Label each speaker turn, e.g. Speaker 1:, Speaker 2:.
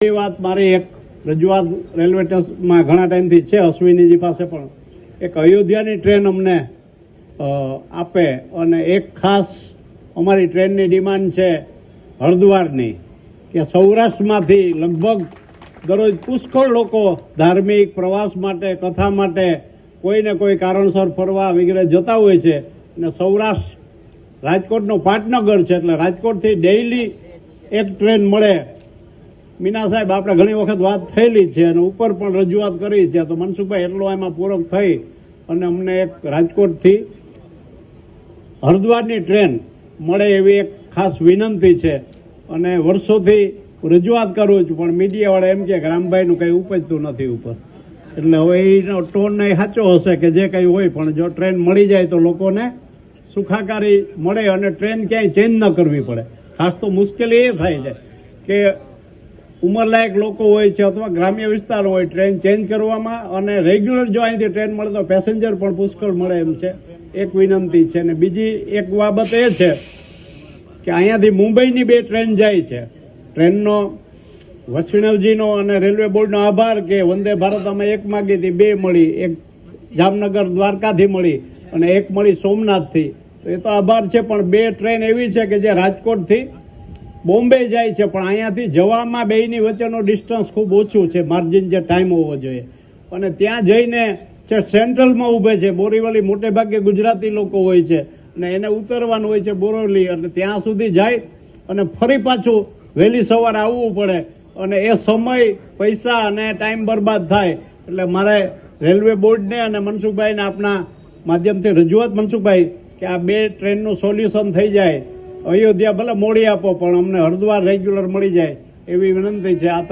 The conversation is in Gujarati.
Speaker 1: એ વાત મારી એક રજૂઆત રેલવે સ્ટેશનમાં ઘણા ટાઈમથી છે, અશ્વિનીજી પાસે પણ. એક અયોધ્યાની ટ્રેન અમને આપે અને એક ખાસ અમારી ટ્રેનની ડિમાન્ડ છે હરદ્વારની કે સૌરાષ્ટ્રમાંથી લગભગ દરરોજ પુષ્કળ લોકો ધાર્મિક પ્રવાસ માટે, કથા માટે કોઈને કોઈ કારણસર ફરવા વગેરે જતા હોય છે. અને સૌરાષ્ટ્ર રાજકોટનું પાટનગર છે, એટલે રાજકોટથી ડેઇલી એક ટ્રેન મળે મીના સાહેબ, આપણે ઘણી વખત વાત થયેલી છે અને ઉપર પણ રજૂઆત કરી છે. તો મનસુખભાઈ, એટલો એમાં પૂરક થઈ અને અમને એક રાજકોટથી હરિદ્વારની ટ્રેન મળે એવી એક ખાસ વિનંતી છે. અને વર્ષોથી રજૂઆત કરું છું, પણ મીડિયાવાળા એમ કે રામભાઈનું કંઈ ઉપજતું નથી ઉપર. એટલે હવે એનો ટોન સાચો હશે કે જે કંઈ હોય, પણ જો ટ્રેન મળી જાય તો લોકોને સુખાકારી મળે અને ટ્રેન ક્યાંય ચેન્જ ન કરવી પડે. ખાસ તો મુશ્કેલી એ થાય છે કે ઉંમરલાયક લોકો હોય છે અથવા ગ્રામ્ય વિસ્તાર હોય ટ્રેન ચેન્જ કરવામાં અને રેગ્યુલર જો અહીંથી ટ્રેન મળે તો પેસેન્જર પણ પુષ્કળ મળે એમ છે. એક વિનંતી છે અને બીજી એક બાબત એ છે કે અહીંયાથી મુંબઈની બે ટ્રેન જાય છે. ટ્રેનનો વૈષ્ણવજીનો અને રેલવે બોર્ડનો આભાર કે વંદે ભારત અમે એક માગી બે મળી, એક જામનગર દ્વારકાથી મળી અને એક મળી સોમનાથથી. તો એ તો આભાર છે, પણ બે ટ્રેન એવી છે કે જે રાજકોટથી બોમ્બે જાય છે, પણ અહીંયાથી જવામાં બેયની વચ્ચેનો ડિસ્ટન્સ ખૂબ ઓછું છે. માર્જિન જે ટાઈમ હોવો જોઈએ. અને ત્યાં જઈને જે સેન્ટ્રલમાં ઊભે છે, બોરીવલી મોટે ભાગે ગુજરાતી લોકો હોય છે, અને એને ઉતરવાનું હોય છે બોરોલી અને ત્યાં સુધી જાય અને ફરી પાછું વહેલી સવારે આવવું પડે. અને એ સમય પૈસા અને ટાઈમ બરબાદ થાય. એટલે મારે રેલવે બોર્ડને અને મનસુખભાઈને આપના માધ્યમથી રજૂઆત. મનસુખભાઈ, કે આ બે ટ્રેનનું સોલ્યુશન થઈ જાય. અયોધ્યા ભલે મોડી આપો પણ અમને હરદ્વાર રેગ્યુલર મળી જાય એવી વિનંતી છે. આ